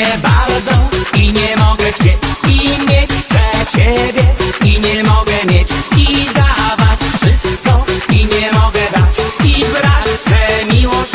mnie bardzo i nie mogę chcieć i mieć chcę ciebie i nie mogę mieć i dawać wszystko i nie mogę dać i brać tę miłość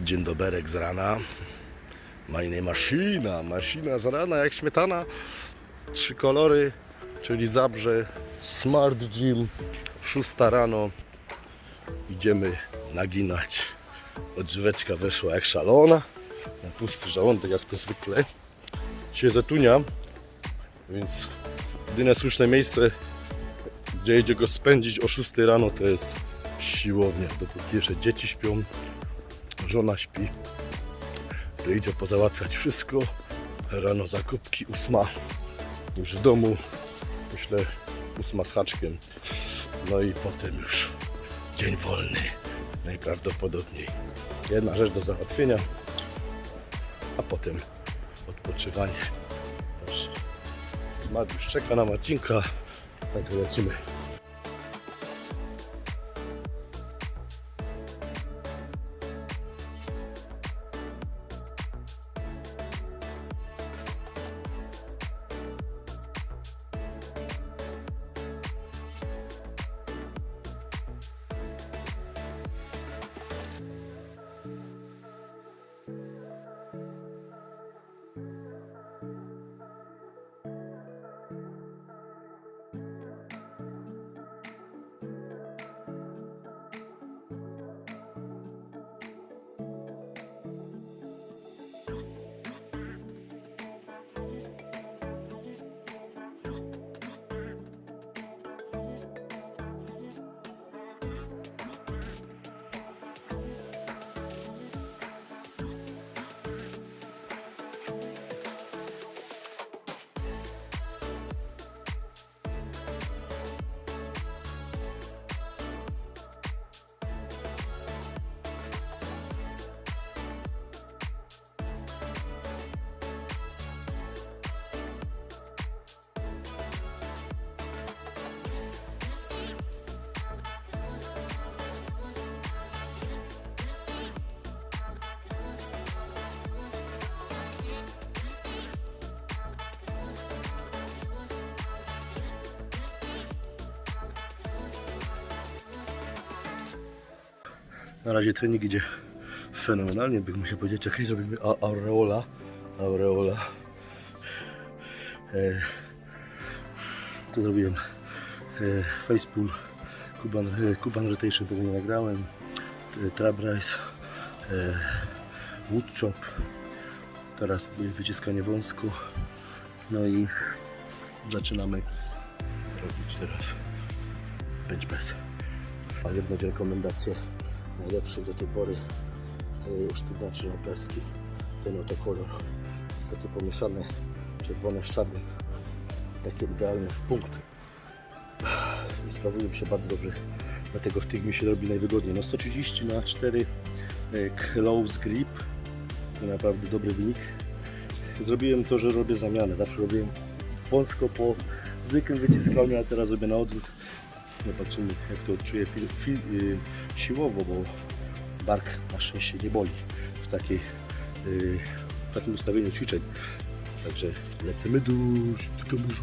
Dzień doberek z rana. Majnej maszyna, maszyna z rana jak śmietana. Trzy kolory, czyli Zabrze, Smart Gym, szósta rano. Idziemy naginać. Odżyweczka weszła jak szalona. Na pusty żołądek jak to zwykle. Dzisiaj zatunia, więc jedyne słuszne miejsce, gdzie jedzie go spędzić o 6 rano to jest siłownia. Dopóki jeszcze dzieci śpią, żona śpi, to idzie pozałatwiać wszystko. Rano zakupki, ósma już w domu, myślę ósma z haczkiem. No i potem już dzień wolny, najprawdopodobniej. Jedna rzecz do załatwienia, a potem odpoczywanie. Już czeka na Marcinka, tak to lecimy. Na razie trening idzie fenomenalnie, bym musiał powiedzieć, okej, zrobimy aureola, aureola. E, tu zrobiłem e, Kuban, e, Kuban rotation, tego nie nagrałem, e, trap rise, e, wood chop, teraz wyciskanie wąsko, no i zaczynamy robić teraz bench press. A jedną rekomendację najlepszych do tej pory e, usztywniaczy nadgarski. Ten oto kolor. Takie pomieszane czerwone z czarnym. Takie idealne w punkt. I sprawują się bardzo dobrze. Dlatego w tych mi się robi najwygodniej. No 130 na 4 e, close grip. To naprawdę dobry wynik. Zrobiłem to, że robię zamianę. Zawsze robiłem wąsko po zwykłym wyciskaniu, a teraz robię na odwrót. Zobaczymy jak to fil, y, siłowo, bo bark na szczęście nie boli w, takiej, y, w takim ustawieniu ćwiczeń. Także lecimy dusz, tylko dużo.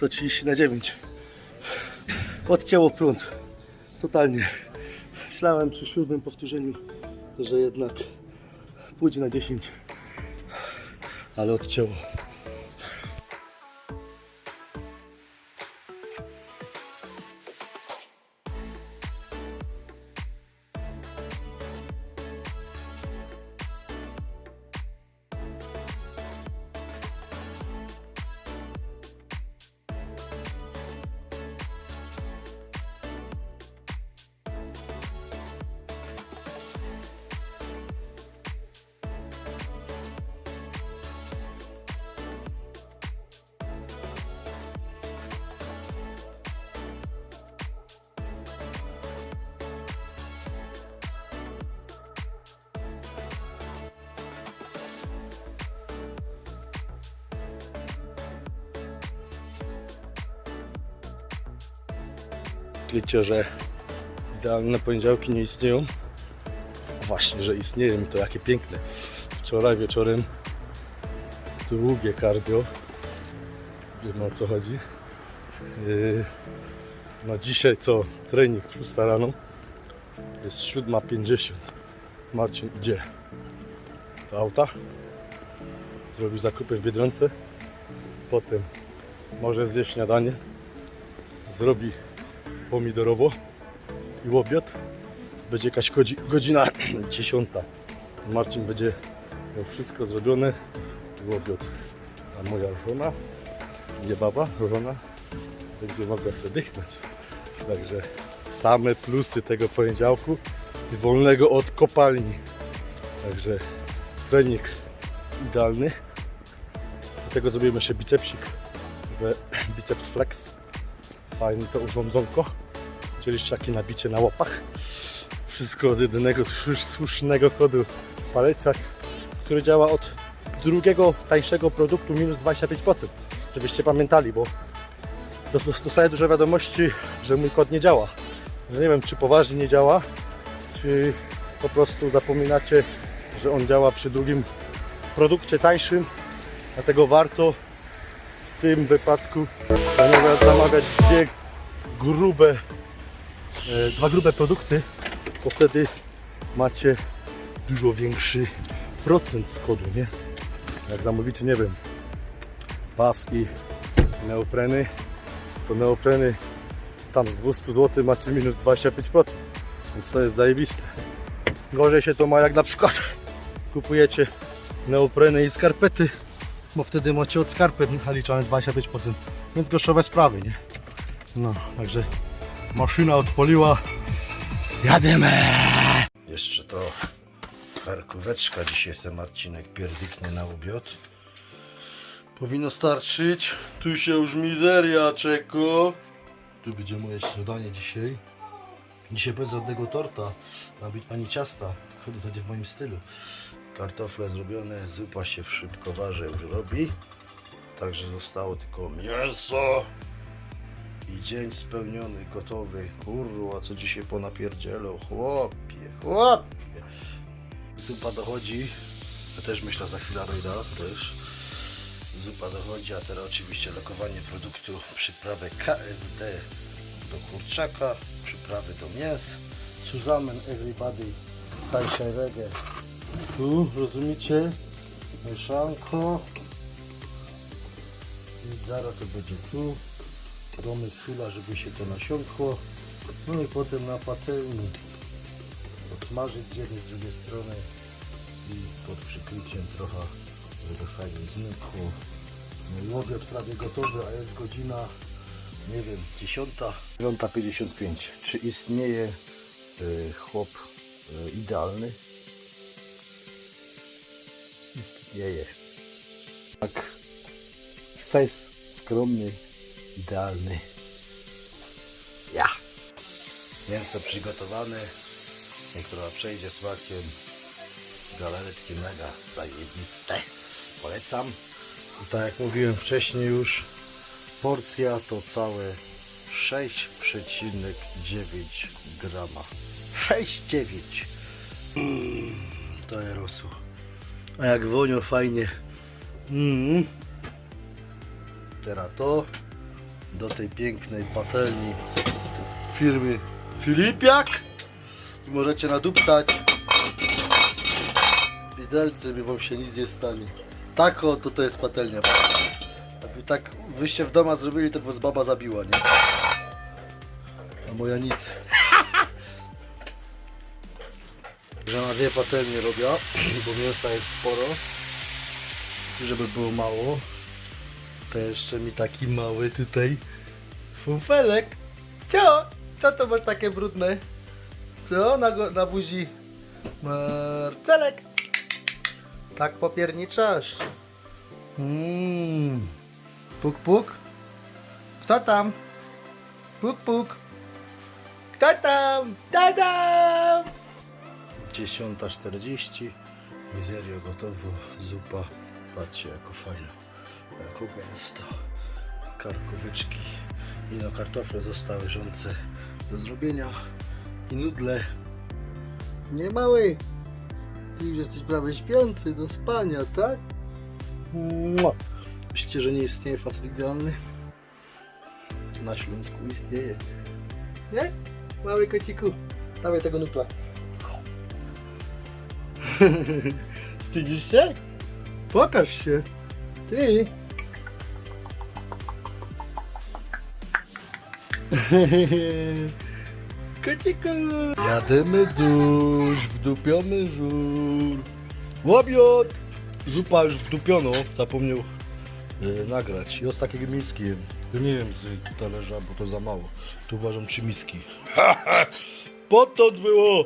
130 na 9. Odcięło prąd. Totalnie. Myślałem przy siódmym powtórzeniu, że jednak pójdzie na 10. Ale odcięło. Myślicie, że idealne poniedziałki nie istnieją? Właśnie, że istnieją i to jakie piękne. Wczoraj wieczorem długie cardio. Wiemy o co chodzi. Yy, Na dzisiaj co? Trening 6 rano. Jest 7.50. Marcin idzie do auta. Zrobi zakupy w Biedronce. Potem może zjeść śniadanie. Zrobi pomidorowo i obiad. Będzie jakaś godzi- godzina 10. Marcin będzie miał wszystko zrobione i obiad. A moja żona, nie baba, żona, będzie mogła sobie dychnąć. Także same plusy tego poniedziałku i wolnego od kopalni. Także trening idealny. Do tego zrobimy jeszcze bicepsik. Biceps flex. Fajne to urządzonko. Chcieliście takie nabicie na łopach. Wszystko z jedynego słusz- słusznego kodu paleciak, który działa od drugiego tańszego produktu minus 25%. Żebyście pamiętali, bo dos- dos- dostaję dużo wiadomości, że mój kod nie działa. Że nie wiem, czy poważnie nie działa, czy po prostu zapominacie, że on działa przy drugim produkcie tańszym. Dlatego warto tym wypadku zamawiać, zamawiać dwie grube, e, dwa grube produkty, bo wtedy macie dużo większy procent z kodu, nie? Jak zamówicie, nie wiem, pas i neopreny, to neopreny tam z 200 zł macie minus 25%, więc to jest zajebiste. Gorzej się to ma jak na przykład kupujecie neopreny i skarpety, bo wtedy macie od skarpet naliczane 25%, więc gorszowe sprawy, nie? No, także maszyna odpaliła, jademy! Jeszcze to karkóweczka, dzisiaj se Marcinek pierdyknie na obiad. Powinno starczyć, tu się już mizeria czeko. Tu będzie moje śniadanie dzisiaj. Dzisiaj bez żadnego torta, ma być ani ciasta, chyba to będzie w moim stylu. Kartofle zrobione, zupa się w szybkowarze już robi. Także zostało tylko mięso. I dzień spełniony, gotowy. Kurwa, co dzisiaj ponapierdzielał. Chłopie, chłopie. Zupa dochodzi. Ja też myślę za chwilę dojdę, też. Zupa dochodzi, a teraz oczywiście lokowanie produktu, przyprawę KFD do kurczaka, przyprawy do mięs. Suzamen everybody, sunshine reggae. Tu, rozumiecie? Mieszanko. I zaraz to będzie tu. Domy chwila, żeby się to nasiąkło. No i potem na patelni podsmażyć z jednej, z drugiej strony i pod przykryciem trochę, żeby fajnie zmykło. No prawie gotowy, a jest godzina, nie wiem, 10. 9.55. Czy istnieje y, chłop y, idealny? Istnieje. Tak. Face skromny, idealny. Ja. Mięso przygotowane. To przejdzie smakiem. Galaretki mega zajebiste. Polecam. I tak jak mówiłem wcześniej już, porcja to całe 6,9 grama. 6,9 mm, To jest rosło. A jak wonio fajnie. Mm. Teraz to. do tej pięknej patelni firmy Filipiak i możecie naduptać widelcem i wam się nic nie stanie. Tak oto to jest patelnia. Jakby tak wyście w doma zrobili, to was baba zabiła, nie? A moja nic. Że na dwie patelnie robię, bo mięsa jest sporo. Żeby było mało. To jeszcze mi taki mały tutaj funfelek. Co? Co to masz takie brudne? Co? Na, go, na buzi? Marcelek. Tak popierniczasz. Mmm. Puk, puk. Kto tam? Puk, puk. Kto tam? Tadam! 10.40. Mizerio gotowo. Zupa. Patrzcie, jako fajna. Jako gęsta. Karkóweczki. I no kartofle zostały żące do zrobienia. I nudle. Nie mały. Ty już jesteś prawie śpiący do spania, tak? Mua. Myślicie, że nie istnieje facet idealny? Na Śląsku istnieje. Nie? Mały kociku. Dawaj tego nupla. Wstydzisz się? Pokaż się. Ty. Kociku. Jademy dusz, wdupiony żur. Łobiot! Zupa już wdupiono, zapomniał e, nagrać. I od takiego miski nie wiem z talerza, bo to za mało. Tu uważam trzy miski. Potąd było!